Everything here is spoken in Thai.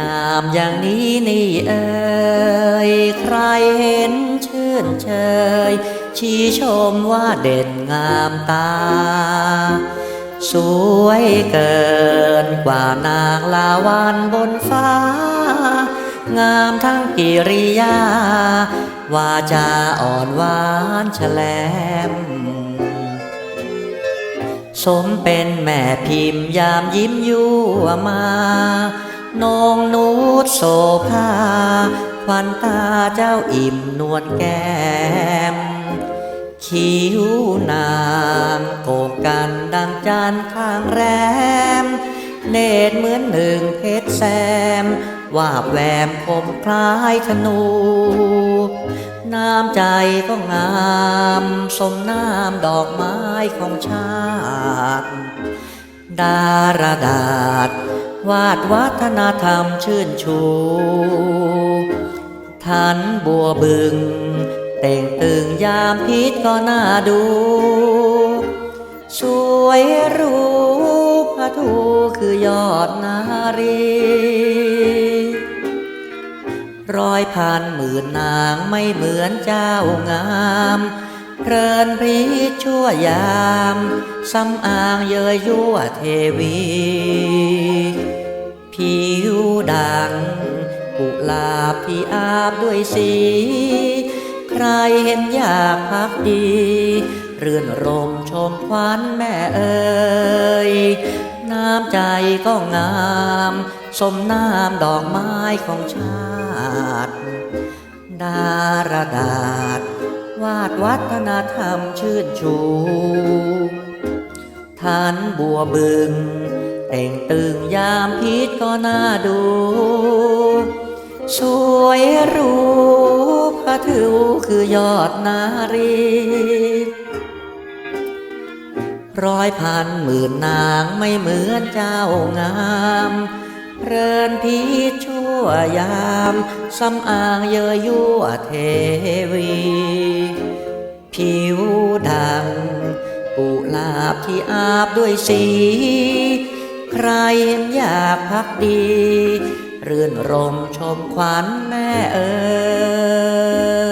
งามอย่างนี้นี่เอ่ยใครเห็นชื่นเชยชี้ชมว่าเด่นงามตา สวยเกินกว่านางลาวันบนฟ้า งามทั้งกิริยา วาจาอ่อนหวานแฉลมสมเป็นแม่พิมพ์ยามยิ้มยั่วมานงนู ดโสภาควันตาเจ้าอิ่มนวลแก้ม คิ้วนางโกกกันดังจันข้างแรม เนตรเหมือนหนึ่งเพชรแซมวาบแวมคมคล้ายธนู น้ำใจก็งามสมน้ำดอกไม้ของชาติ ดาราดาษ วาดวัฒนธรรมชื่นชู ทันบัวบึง เต่งตึงยามพิษก็น่าดู สวยรู้พระทูคือยอดนารี ร้อยพันหมื่นนางไม่เหมือนเจ้างามเพลินพริชชั่วยามสำอางเยยยั่วเทวี ผิวดังกุลาบที่อาบด้วยสี ใครเห็นอยากพักดี เรื่อนรมชมควันแม่เอ่ยน้ำใจก็งาม สมน้ำดอกไม้ของชาติ ดาราดาษวาดวัฒนธรรมชื่นชูทันบัวบึง แต่งตึงยามพิษก็น่าดูสวยรู้พระถิวคือยอดนารี ร้อยพันหมื่นนางไม่เหมือนเจ้างามเพรินพิษชั่วยามสำอางเยยยั่วเทวี ผิวดังกุหลาบที่อาบด้วยสี ใครเห็นอยากพักดีเรื่นรมชมขวัญแม่เอ๋ย